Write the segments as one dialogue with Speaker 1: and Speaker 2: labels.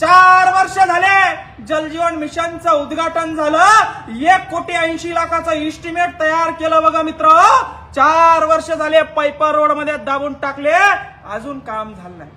Speaker 1: चार वर्ष झाले जलजीवन मिशनचं उद्घाटन झालं. एक कोटी ऐंशी लाखाचं इस्टिमेट तयार केलं बघा मित्र. चार वर्ष झाले पायपर रोडमध्ये दाबून टाकले. अजून काम झालं नाही.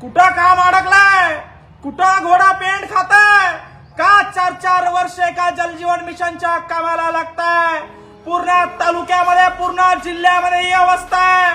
Speaker 1: कुठं काम अडकलाय? कुठं घोडा पेंट खाताय? का चार चार वर्ष एका जलजीवन मिशनच्या कामाला लागताय? पूर्ण तालुक्यामध्ये पूर्ण जिल्ह्यामध्ये ही अवस्था आहे.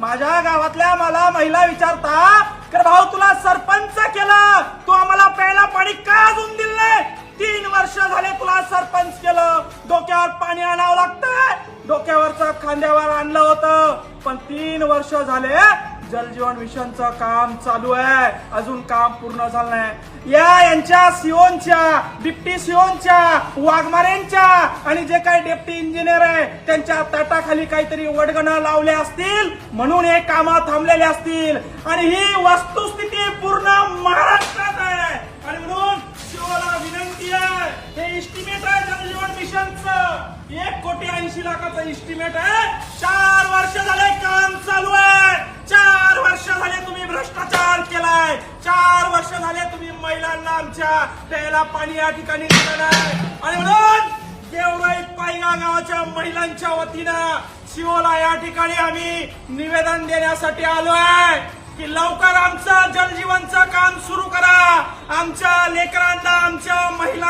Speaker 1: माझ्या गावातल्या मला महिला विचारता कर भाऊ तुला सरपंच केलं. तू आम्हाला प्यायला पाणी का अजून दिलं नाही तीन वर्ष झाले तुला सरपंच केलं. डोक्यावर पाणी आणावं लागतंय. डोक्यावरचं खांद्यावर आणलं होतं. पण तीन वर्ष झाले जलजीवन मिशनचं काम चालू आहे. अजून काम पूर्ण झालं नाही. या यांच्या सिओनच्या डिप्टी सिओनच्या वाघमारेंच्या आणि जे काही डेप्टी इंजिनियर आहे त्यांच्या ताटाखाली काहीतरी वडगण लावले असतील म्हणून हे कामं थांबलेले असतील. आणि ही वस्तुस्थिती पूर्ण महाराष्ट्रात आहे. आणि म्हणून शिवाला विनंती आहे हे इस्टिमेट मिशनचं एक कोटी ऐंशी लाखाचं इस्टिमेट आहे. चार वर्ष झाले काम चालू आहे. चार वर्ष झाले तुम्ही भ्रष्टाचार केलाय. चार वर्ष झाले तुम्ही महिलांना आमच्या प्यायला पाणी या ठिकाणी दिलं नाही आणि म्हणून देवराई पायगा गावाच्या महिलांच्या वतीनं शिवला या ठिकाणी आम्ही निवेदन देण्यासाठी आलो आहे की लवकर आमचं जलजीवनचं काम सुरू करा. आमच्या लेकरांना आमच्या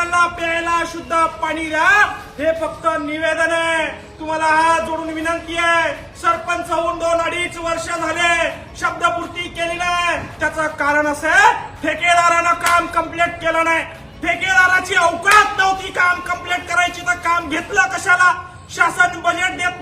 Speaker 1: सर्वांना प्यायला शुद्ध पाणी द्या. हे फक्त निवेदन आहे. तुम्हाला हात जोडून विनंती आहे. सरपंच होऊन दोन अडीच वर्ष झाले. शब्दपूर्ती केली नाही. त्याचं कारण असं ठेकेदारानं काम कंप्लीट केलं नाही. ठेकेदाराची अवकात नव्हती काम कंप्लीट करायची तर काम घेतलं कशाला? शासन बजेट देत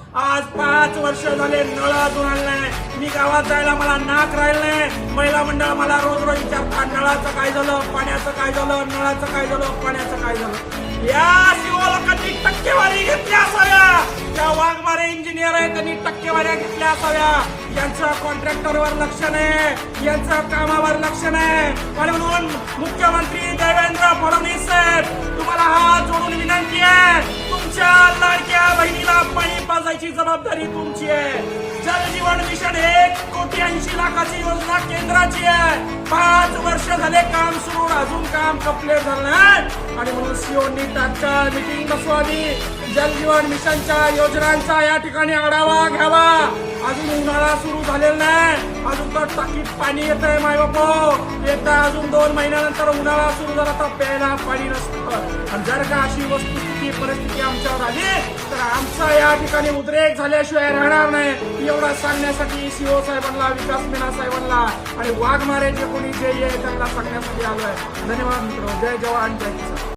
Speaker 1: आज पाच वर्ष झाले नळ अजून आलं नाही मी गावात जायला मला नाक राहिलं नाही. महिला मंडळ मला रोज रोज विचारतात नळाचं काय झालं पाण्याचं काय झालं नळाचं काय झालं पाण्याचं काय झालं? या शिवा लोकांनी टक्केवारी घेतल्या असाव्या? त्या वाघमारे इंजिनियर आहे त्यांनी टक्केवाऱ्या घेतल्या असाव्या. यांचं कॉन्ट्रॅक्टरवर लक्ष नाही. यांचं कामावर लक्ष नाही. म्हणून मुख्यमंत्री देवेंद्र जबाबदारी तुमची आहे. जलजीवन मिशन एक कोटी ऐंशी लाखाची योजना केंद्राची आहे. पाच वर्ष झाले काम सुरू अजून काम कंप्लीट झालं नाही आणि म्हणून सीओनी तात्काळ मिटिंग जल जलजीवन मिशनच्या योजनांचा या ठिकाणी आढावा घ्यावा. अजून उन्हाळा सुरू झालेला नाही. अजून तर टाकीत पाणी येत आहे माय बापो. एकदा अजून दोन महिन्यानंतर उन्हाळा सुरू झाला तर प्यायला पाणी नसतं. आणि जर का अशी वस्तू ती परिस्थिती आमच्यावर आली तर आमचा या ठिकाणी उद्रेक झाल्याशिवाय राहणार नाही. एवढा सांगण्यासाठी सीओ साहेबांना विकास मीना साहेबांना आणि वाघमारे जे कोणी जे आहे त्यांना सांगण्यासाठी आलोय. धन्यवाद मित्र जय जवान जय किसान.